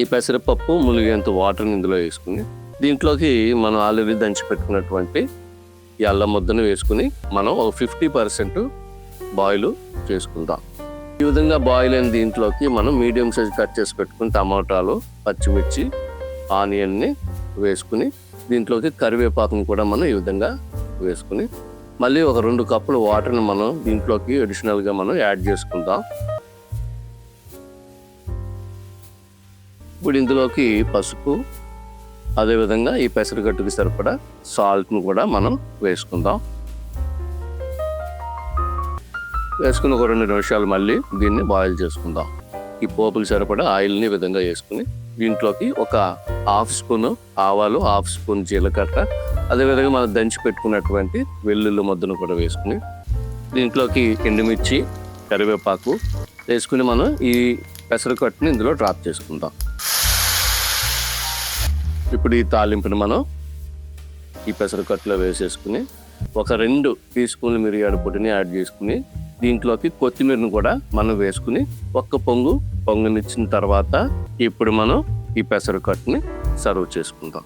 ఈ పెసరపప్పు ములిగేంత వాటర్ని ఇందులో వేసుకుని దీంట్లోకి మనం ఆల్రెడీ దంచి పెట్టుకున్నటువంటి ఈ అల్లం ముద్దను వేసుకుని మనం ఒక ఫిఫ్టీ పర్సెంట్ బాయిల్ చేసుకుందాం. ఈ విధంగా బాయిల్ అయిన దీంట్లోకి మనం మీడియం సైజ్ కట్ చేసి పెట్టుకుని టమాటాలు పచ్చిమిర్చి ఆనియన్ని వేసుకుని దీంట్లోకి కరివేపాకును కూడా మనం ఈ విధంగా వేసుకుని మళ్ళీ ఒక రెండు కప్పులు వాటర్ని మనం దీంట్లోకి అడిషనల్గా మనం యాడ్ చేసుకుందాం. ఇప్పుడు ఇందులోకి పసుపు అదేవిధంగా ఈ పెసరగట్టుకి సరిపడా సాల్ట్ను కూడా మనం వేసుకుందాం. వేసుకుని ఒక రెండు నిమిషాలు మళ్ళీ దీన్ని బాయిల్ చేసుకుందాం. ఈ పోపులు సరిపడా ఆయిల్ని విధంగా వేసుకుని దీంట్లోకి ఒక హాఫ్ స్పూన్ ఆవాలు హాఫ్ స్పూన్ జీలకర్ర అదేవిధంగా మనం దంచి పెట్టుకున్నటువంటి వెల్లుల్లి ముద్దను కూడా వేసుకుని దీంట్లోకి ఎండుమిర్చి కరివేపాకు వేసుకుని మనం ఈ పెసరకట్టుని ఇందులో డ్రాప్ చేసుకుందాం. ఇప్పుడు ఈ తాలింపుని మనం ఈ పెసరకట్టులో వేసేసుకుని ఒక రెండు టీ స్పూన్లు మిరియాల పొడిని యాడ్ చేసుకుని దీంట్లోకి కొత్తిమీరను కూడా మనం వేసుకుని ఒక్క పొంగు పొంగునిచ్చిన తర్వాత ఇప్పుడు మనం ఈ పెసరకట్టుని సర్వ్ చేసుకుందాం.